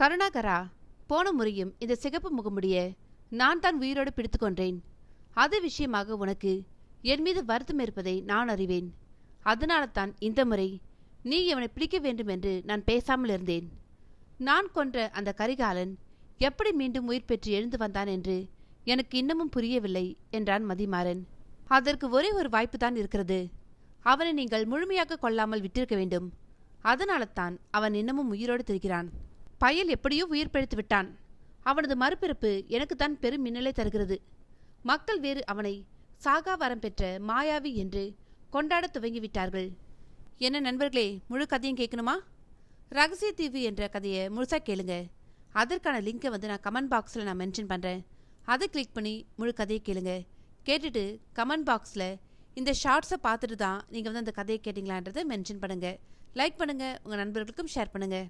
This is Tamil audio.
கருணாகரா போன முறையும் இந்த சிகப்பு முகமுடிய நான் தான் உயிரோடு பிடித்து கொன்றேன். அது விஷயமாக உனக்கு என் மீது வருத்தம் இருப்பதை நான் அறிவேன். அதனால தான் இந்த முறை நீ இவனை பிடிக்க வேண்டும் என்று நான் பேசாமல் இருந்தேன். நான் கொன்ற அந்த கரிகாலன் எப்படி மீண்டும் உயிர் பெற்று எழுந்து வந்தான் என்று எனக்கு இன்னமும் புரியவில்லை என்றான் மதிமாறன். அதற்கு ஒரே ஒரு வாய்ப்பு தான் இருக்கிறது. அவனை நீங்கள் முழுமையாக கொள்ளாமல் விட்டிருக்க வேண்டும். அதனால தான் அவன் இன்னமும் உயிரோடு திரிகிறான். பயல் எப்படியோ உயிர் பிழைத்து விட்டான் அவனது மறுபிறப்பு எனக்குத்தான் பெரும் மின்னலை தருகிறது. மக்கள் வேறு அவனை சாகா வரம் பெற்ற மாயாவி என்று கொண்டாடத் துவங்கிவிட்டார்கள். என்ன நண்பர்களே முழு கதையும் கேட்கணுமா? ரகசிய தீவு என்ற கதையை முழுசாக கேளுங்க. அதற்கான லிங்கை வந்து நான் கமெண்ட் பாக்ஸில் நான் மென்ஷன் பண்ணுறேன் அதை கிளிக் பண்ணி முழு கதையை கேளுங்க. கேட்டுட்டு கமெண்ட் பாக்ஸில் இந்த ஷார்ட்ஸை பார்த்துட்டு தான் நீங்கள் வந்து அந்த கதையை கேட்டிங்களான்றதை மென்ஷன் பண்ணுங்கள் லைக் பண்ணுங்கள் உங்கள் நண்பர்களுக்கும் ஷேர் பண்ணுங்கள்